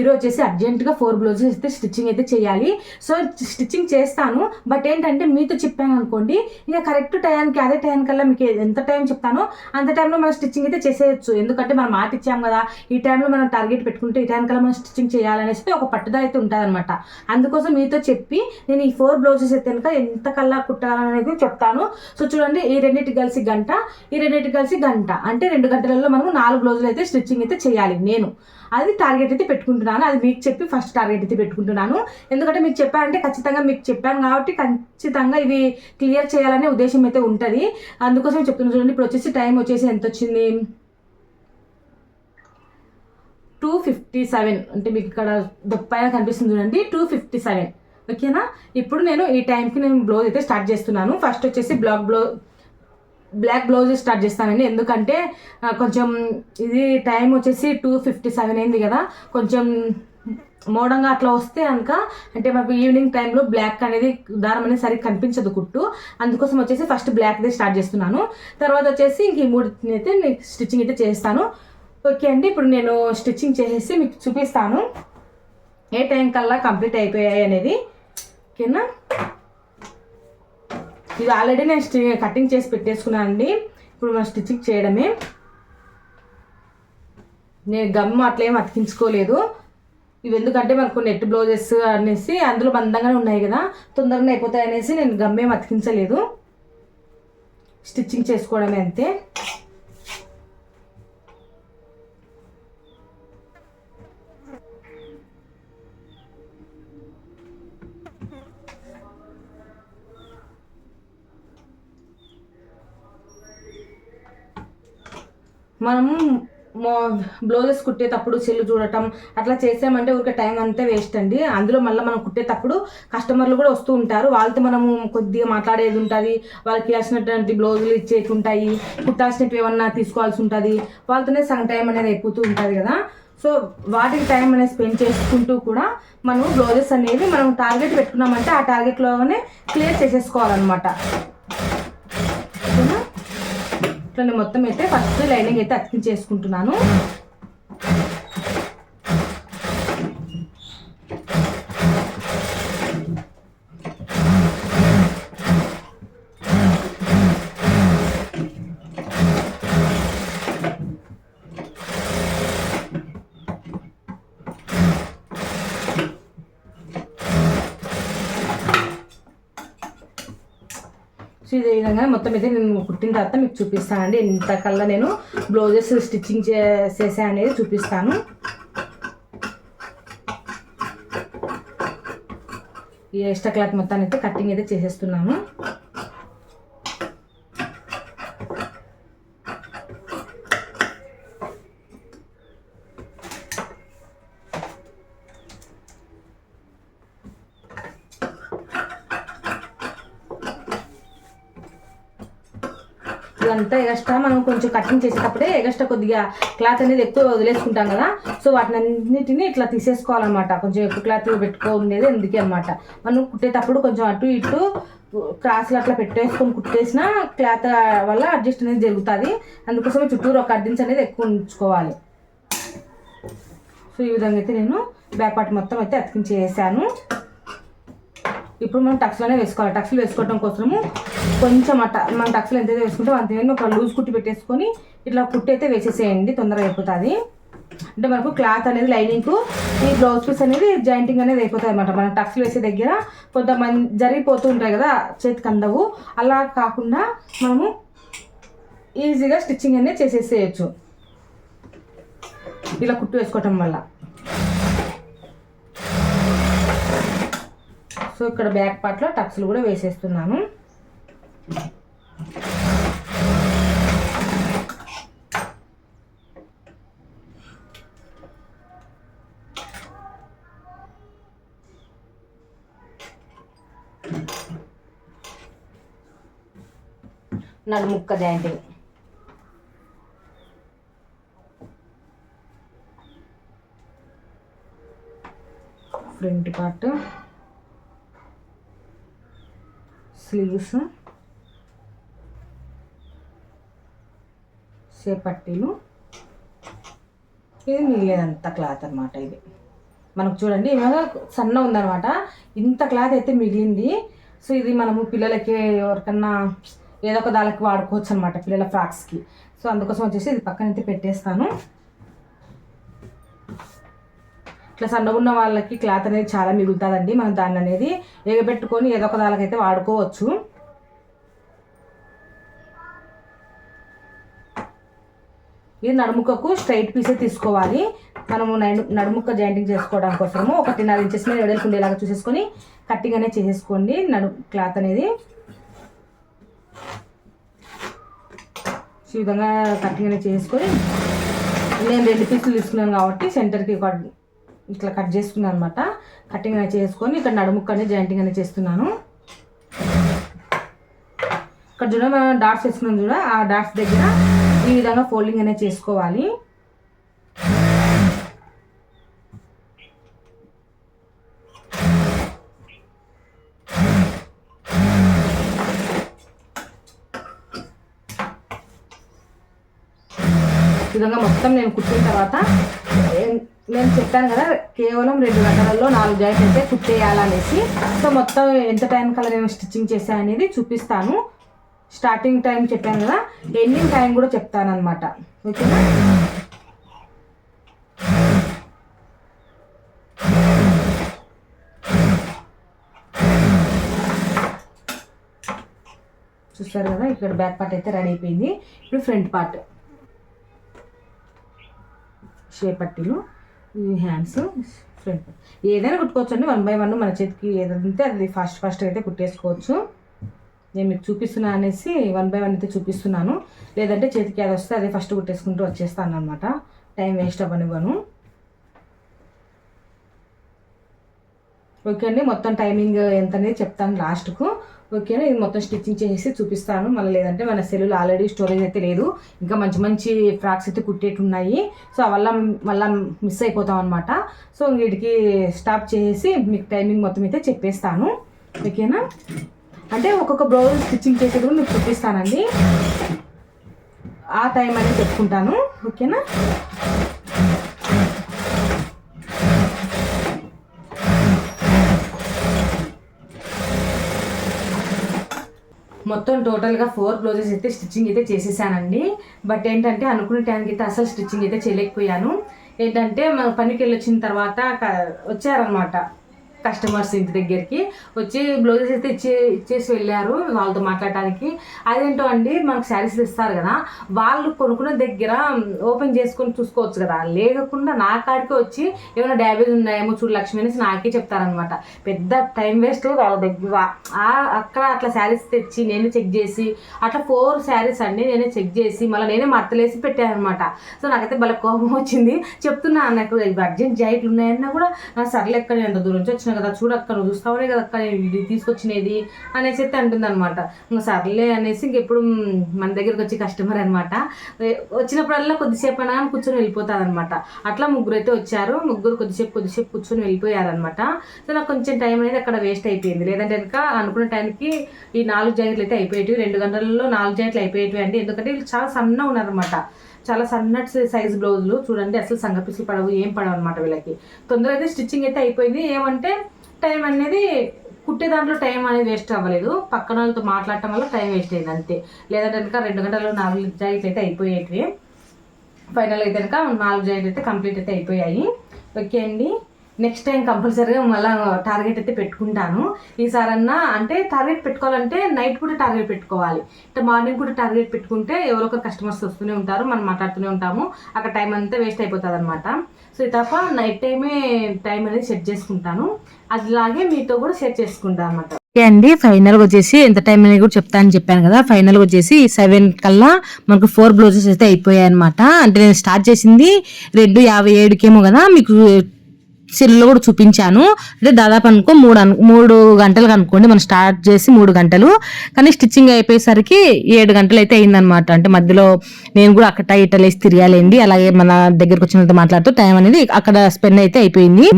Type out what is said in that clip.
ఈరోజు వచ్చేసి అర్జెంటుగా ఫోర్ బ్లౌజెస్ అయితే స్టిచ్చింగ్ అయితే చేయాలి. సో స్టిచ్చింగ్ చేస్తాను. బట్ ఏంటంటే మీతో చెప్పాను అనుకోండి ఇక కరెక్ట్ టైంకి అదే టైం కల్లా మీకు ఎంత టైం చెప్తానో అంత టైంలో మనం స్టిచ్చింగ్ అయితే చేసేయచ్చు. ఎందుకంటే మనం మాట ఇచ్చాం కదా ఈ టైంలో మనం టార్గెట్ పెట్టుకుంటే ఈ టైం కల్లా మనం స్టిచ్చింగ్ చేయాలనేసి ఒక పట్టుదల అయితే ఉంటుందన్నమాట. అందుకోసం మీతో చెప్పి నేను ఈ ఫోర్ బ్లౌజెస్ అయితే కనుక ఎంత కల్లా కుట్టాలనేది చెప్తాను. సో చూడండి ఈ రెండింటికి కలిసి గంట ఈ రెండింటికి కలిసి గంట. అంటే రెండు గంటలలో మనం నాలుగు బ్లౌజులు అయితే స్టిచ్చింగ్ అయితే చేయాలి నేను. అది టార్గెట్ అయితే పెట్టుకుంటాను పెట్టుకుంటున్నాను. అది మీకు చెప్పి ఫస్ట్ టార్గెట్ అయితే పెట్టుకుంటున్నాను. ఎందుకంటే మీకు చెప్పారంటే ఖచ్చితంగా మీకు చెప్పాను కాబట్టి ఖచ్చితంగా ఇవి క్లియర్ చేయాలనే ఉద్దేశం అయితే ఉంటుంది. అందుకోసం చెప్తున్నాను చూడండి ఇప్పుడు వచ్చేసి టైం వచ్చేసి ఎంత వచ్చింది టూ ఫిఫ్టీ సెవెన్ అంటే మీకు ఇక్కడ పైన కనిపిస్తుంది చూడండి టూ ఫిఫ్టీ సెవెన్ ఓకేనా? ఇప్పుడు నేను ఈ టైంకి నేను బ్లౌజ్ అయితే స్టార్ట్ చేస్తున్నాను. ఫస్ట్ వచ్చేసి black blouse black blouse start చేస్తానండి. ఎందుకంటే కొంచెం ఇది టైం వచ్చేసి టూ ఫిఫ్టీ సెవెన్ అయింది కదా. కొంచెం మోడంగా అట్లా వస్తే కనుక అంటే మాకు ఈవినింగ్ టైంలో బ్లాక్ అనేది దారం అనేది సరిగ్గా కనిపించదు కుట్టు. అందుకోసం వచ్చేసి ఫస్ట్ బ్లాక్దే స్టార్ట్ చేస్తున్నాను. తర్వాత వచ్చేసి ఇంక ఈ మూడు అయితే స్టిచ్చింగ్ అయితే చేస్తాను. ఓకే అండి ఇప్పుడు నేను స్టిచ్చింగ్ చేసేసి మీకు చూపిస్తాను. ఏ టైం కల్లా కంప్లీట్ అయిపోయాయి అనేది. ఓకేనా? ఇది ఆల్రెడీ నేను స్టి కటింగ్ చేసి పెట్టేసుకున్నాను అండి. ఇప్పుడు మనం స్టిచ్చింగ్ చేయడమే. నేను గమ్ అట్లేం అతికించుకోలేదు. ఇవి ఎందుకంటే మనకు నెట్ బ్లౌజెస్ అనేసి అందులో మందంగానే ఉన్నాయి కదా. తొందరగా అయిపోతాయి అనేసి నేను గమ్ అతికించలేదు. స్టిచ్చింగ్ చేసుకోవడమే అంతే. మనము బ్లౌజెస్ కుట్టేటప్పుడు చెల్లు చూడటం అట్లా చేసామంటే ఊరికే టైం అంతే వేస్ట్ అండి. అందులో మళ్ళీ మనం కుట్టేటప్పుడు కస్టమర్లు కూడా వస్తూ ఉంటారు. వాళ్ళతో మనము కొద్దిగా మాట్లాడేది ఉంటుంది. వాళ్ళకి ఇవ్వాల్సినటువంటి బ్లౌజులు ఇచ్చేవి ఉంటాయి. కుట్టాల్సినవి ఏమన్నా తీసుకోవాల్సి ఉంటుంది. వాళ్ళతోనే సగం టైం అనేది అయిపోతూ ఉంటుంది కదా. సో వాటికి టైం అనేది స్పెండ్ చేసుకుంటూ కూడా మనం బ్లౌజెస్ అనేవి మనం టార్గెట్ పెట్టుకున్నామంటే ఆ టార్గెట్లోనే క్లియర్ చేసేసుకోవాలన్నమాట. ఇట్లా మొత్తం అయితే ఫస్ట్ లైనింగ్ అయితే అతికించేసుకుంటున్నాను. సో ఇదే విధంగా మొత్తం అయితే నేను కుట్టిన తర్వాత మీకు చూపిస్తానండి. ఇంతకల్లా నేను బ్లౌజెస్ స్టిచ్చింగ్ చేసే అనేది చూపిస్తాను. ఈ ఎక్స్ట్రా క్లాత్ మొత్తాన్ని అయితే కటింగ్ అయితే చేసేస్తున్నాను. ఇదంతా ఎగస్ట్రా మనం కొంచెం కటింగ్ చేసేటప్పుడే ఎగస్ట్రా కొద్దిగా క్లాత్ అనేది ఎక్కువ వదిలేసుకుంటాం కదా. సో వాటిని అన్నిటిని ఇట్లా తీసేసుకోవాలన్నమాట. కొంచెం ఎక్కువ క్లాత్ పెట్టుకోండేది ఎందుకే అనమాట మనం కుట్టేటప్పుడు కొంచెం అటు ఇటు క్రాస్లు అట్లా పెట్టేసుకొని కుట్టేసిన క్లాత్ వల్ల అడ్జస్ట్ అనేది జరుగుతుంది. అందుకోసం చుట్టూరు ఒక అడ్డించి అనేది ఎక్కువ ఉంచుకోవాలి. సో ఈ విధంగా అయితే నేను బ్యాక్ పార్ట్ మొత్తం అయితే అతికించేసాను. ఇప్పుడు మనం టక్స్లోనే వేసుకోవాలి. టక్స్లు వేసుకోవడం కోసము కొంచెం అట్ట మనం టక్స్లు ఎంత వేసుకుంటాం అంతే. ఒక లూజ్ కుట్టి పెట్టేసుకొని ఇట్లా కుట్టి అయితే వేసేసేయండి. తొందరగా అయిపోతుంది. అంటే మనకు క్లాత్ అనేది లైనింగ్ ఈ బ్లౌజ్ పీస్ అనేది జాయింటింగ్ అనేది అయిపోతుంది అనమాట మనం టక్స్లు వేసే దగ్గర కొంతమంది జరిగిపోతూ ఉంటాయి కదా చేతికి అందవు. అలా కాకుండా మనము ఈజీగా స్టిచ్చింగ్ అనేది చేసేసేయచ్చు. ఇలా కుట్టు వేసుకోవటం వల్ల. సో ఇక్కడ బ్యాక్ పార్ట్లో టక్స్లు కూడా వేసేస్తున్నాను. నలుముక్క జాయింటింగ్ ఫ్రంట్ పార్ట్. స్లీవ్స్ సేపట్టీలు ఇది మిగిలేదంత క్లాత్ అనమాట ఇది. మనకు చూడండి ఇవాళ సన్న ఉందనమాట ఇంత క్లాత్ అయితే మిగిలింది. సో ఇది మనము పిల్లలకి ఎవరికన్నా ఏదో ఒక దానికి వాడుకోవచ్చు అనమాట పిల్లల ఫ్రాక్స్కి. సో అందుకోసం వచ్చేసి ఇది పక్కన అయితే పెట్టేస్తాను. ఇట్లా సన్నగా ఉన్న వాళ్ళకి క్లాత్ అనేది చాలా మిగులుతుందండి. మనం దాన్ని అనేది ఎగబెట్టుకొని ఏదో ఒక దానికైతే వాడుకోవచ్చు. ఇది నడుముకకు స్ట్రైట్ పీసే తీసుకోవాలి. మనము నడు నడుముక్క జాయింటింగ్ చేసుకోవడం కోసము ఒకటిన్నర ఇంచెస్ మీద వెడల్పు ఉండేలాగా చూసేసుకొని కట్టింగ్ అనేది చేసేసుకోండి. నడు క్లాత్ అనేది ఈ విధంగా కట్టింగ్ అనేది చేసుకొని నేను రెండు పీసులు తీసుకున్నాను కాబట్టి సెంటర్కి ఇట్లా కట్ చేసుకున్నాను అనమాట కటింగ్ అనేది చేసుకొని ఇక్కడ నడుముక్క అనేది జాయింటింగ్ అనేది చేస్తున్నాను. ఇక్కడ చూడ మనం డాట్స్ వేసుకున్నాం చూడ ఆ డాట్స్ దగ్గర ఈ విధంగా ఫోల్డింగ్ అనేది చేసుకోవాలి. విధంగా మొత్తం నేను కుట్టిన తర్వాత నేను చెప్పాను కదా కేవలం రెండు గంటలలో నాలుగు జాయింట్ అయితే కుట్టేయాలనేసి సో మొత్తం ఎంత టైం కల్లా నేను స్టిచ్చింగ్ చేశాను అనేది చూపిస్తాను. స్టార్టింగ్ టైం చెప్పాను కదా ఎండింగ్ టైం కూడా చెప్తాను అనమాట ఓకేనా? చూస్తారు కదా ఇక్కడ బ్యాక్ పార్ట్ అయితే రెడీ అయిపోయింది. ఇప్పుడు ఫ్రంట్ పార్ట్ షేప్ ఈ హ్యాండ్స్ ఫ్రంట్ ఏదైనా కుట్టుకోవచ్చు వన్ బై వన్ మన చేతికి ఏదంటే అది ఫస్ట్ ఫస్ట్ అయితే కుట్టేసుకోవచ్చు. నేను మీకు చూపిస్తున్నా అనేసి వన్ బై వన్ అయితే చూపిస్తున్నాను. లేదంటే చేతికి అది వస్తే అదే ఫస్ట్ కుట్టేసుకుంటూ వచ్చేస్తాను అనమాట టైం వేస్ట్ అవ్వనివ్వను. ఓకే అండి మొత్తం టైమింగ్ ఎంత అనేది చెప్తాను లాస్ట్కు ఓకేనా ఇది మొత్తం స్టిచ్చింగ్ చేసి చూపిస్తాను. మళ్ళీ లేదంటే మన సెల్లులో ఆల్రెడీ స్టోరేజ్ అయితే లేదు. ఇంకా మంచి మంచి ఫ్రాక్స్ అయితే కుట్టేటి ఉన్నాయి సో అవల్ల మళ్ళీ మిస్ అయిపోతాం అనమాట సో వీటికి స్టాప్ చేసి మీకు టైమింగ్ మొత్తం అయితే చెప్పేస్తాను. ఓకేనా అంటే ఒక్కొక్క బ్లౌజ్ స్టిచ్చింగ్ చేసేది కూడా మీకు చూపిస్తానండి ఆ టైం అనేది చెప్పుకుంటాను. ఓకేనా మొత్తం టోటల్గా ఫోర్ బ్లౌజెస్ అయితే స్టిచ్చింగ్ అయితే చేసేసానండి. బట్ ఏంటంటే అనుకున్న టైంకి అయితే అసలు స్టిచ్చింగ్ అయితే చేయలేకపోయాను. ఏంటంటే మన పనికి వెళ్ళి వచ్చిన తర్వాత వచ్చారనమాట కస్టమర్స్ ఇంటి దగ్గరికి వచ్చి బ్లౌజెస్ అయితే ఇచ్చే ఇచ్చేసి వెళ్ళారు వాళ్ళతో మాట్లాడటానికి. అదేంటో అండి మనకు శారీస్ ఇస్తారు కదా వాళ్ళు కొనుక్కున్న దగ్గర ఓపెన్ చేసుకొని చూసుకోవచ్చు కదా. లేకుండా నా కాడికి వచ్చి ఏమైనా డ్యామేజ్ ఉన్నాయేమో చూడు లక్ష్మి అనేసి నాకే చెప్తారనమాట పెద్ద టైం వేస్ట్ వాళ్ళ దగ్గర. అక్కడ అట్లా శారీస్ తెచ్చి నేనే చెక్ చేసి అట్లా ఫోర్ శారీస్ అండి నేనే చెక్ చేసి మళ్ళీ నేనే మడతలేసి పెట్టాను అనమాట సో నాకైతే భలే కోపం వచ్చింది. చెప్తున్నా నాకు అర్జెంట్ జాయిట్లు ఉన్నాయన్నా కూడా "ఆ, సర్లే నేను ఎంత దూరం నుంచి కదా చూడక్క నువ్వు చూస్తావనే కదా అక్క నేను ఇది తీసుకొచ్చినది అనేసి అయితే అంటుంది అనమాట ఇంకా సర్లే అనేసి ఇంకెప్పుడు మన దగ్గరికి వచ్చి కస్టమర్ అనమాట వచ్చినప్పుడల్లా కొద్దిసేపు అయినా కానీ కూర్చొని వెళ్ళిపోతుంది అనమాట అట్లా ముగ్గురు అయితే వచ్చారు. ముగ్గురు కొద్దిసేపు కొద్దిసేపు కూర్చొని వెళ్ళిపోయారనమాట సో నాకు కొంచెం టైం అనేది అక్కడ వేస్ట్ అయిపోయింది. లేదంటే కనుక అనుకున్న టైంకి ఈ నాలుగు జాకెట్లు అయితే అయిపోయేటివి. రెండు గంటలలో నాలుగు జాకెట్లు అయిపోయేటివి అండి. ఎందుకంటే వీళ్ళు చాలా సన్నగా ఉన్నారనమాట చాలా సన్నటి సైజ్ బ్లౌజులు. చూడండి అసలు సంగపిసులు పడవు ఏం పడవు అనమాట వీళ్ళకి. తొందరగా అయితే స్టిచ్చింగ్ అయితే అయిపోయింది. ఏమంటే టైం అనేది కుట్టే దాంట్లో టైం అనేది వేస్ట్ అవ్వలేదు. పక్కన వాళ్ళతో మాట్లాడటం వల్ల టైం వేస్ట్ అయింది అంతే. లేదంటే కనుక రెండు గంటలు నాలుగు జాయిట్లు అయితే అయిపోయేటివి. ఫైనల్ అయితే కనుక నాలుగు జాయిట్లు అయితే కంప్లీట్ అయితే అయిపోయాయి. ఓకే అండి. నెక్స్ట్ టైం కంపల్సరీగా మళ్ళీ టార్గెట్ అయితే పెట్టుకుంటాను. ఈసారన్నా అంటే టార్గెట్ పెట్టుకోవాలంటే నైట్ కూడా టార్గెట్ పెట్టుకోవాలి. అంటే మార్నింగ్ కూడా టార్గెట్ పెట్టుకుంటే ఎవరో ఒక కస్టమర్స్ వస్తూనే ఉంటారు మనం మాట్లాడుతూనే ఉంటాము. అక్కడ టైం అంతా వేస్ట్ అయిపోతుంది అనమాట సో తప్ప నైట్ టైమే టైం అనేది సెట్ చేసుకుంటాను. అలాగే మీతో కూడా షేర్ చేసుకుంటాను అనమాట ఓకే అండి ఫైనల్గా వచ్చేసి ఎంత టైం అనేది కూడా చెప్తానని చెప్పాను కదా ఫైనల్గా వచ్చేసి సెవెన్ కల్లా మనకు ఫోర్ బ్లౌజెస్ అయితే అయిపోయాయి అనమాట అంటే నేను స్టార్ట్ చేసింది రెండు యాభై ఏడుకేమో కదా మీకు సెల్లో కూడా చూపించాను. అంటే దాదాపు అనుకో మూడు మూడు గంటలకు అనుకోండి మనం స్టార్ట్ చేసి మూడు గంటలు. కానీ స్టిచ్చింగ్ అయిపోయేసరికి ఏడు గంటలు అయితే అయిందనమాట అంటే మధ్యలో నేను కూడా అక్కడ ఇటలేసి తిరగాలండి. అలాగే మన దగ్గరకు వచ్చినంత మాట్లాడుతూ టైం అనేది అక్కడ స్పెండ్ అయితే అయిపోయింది.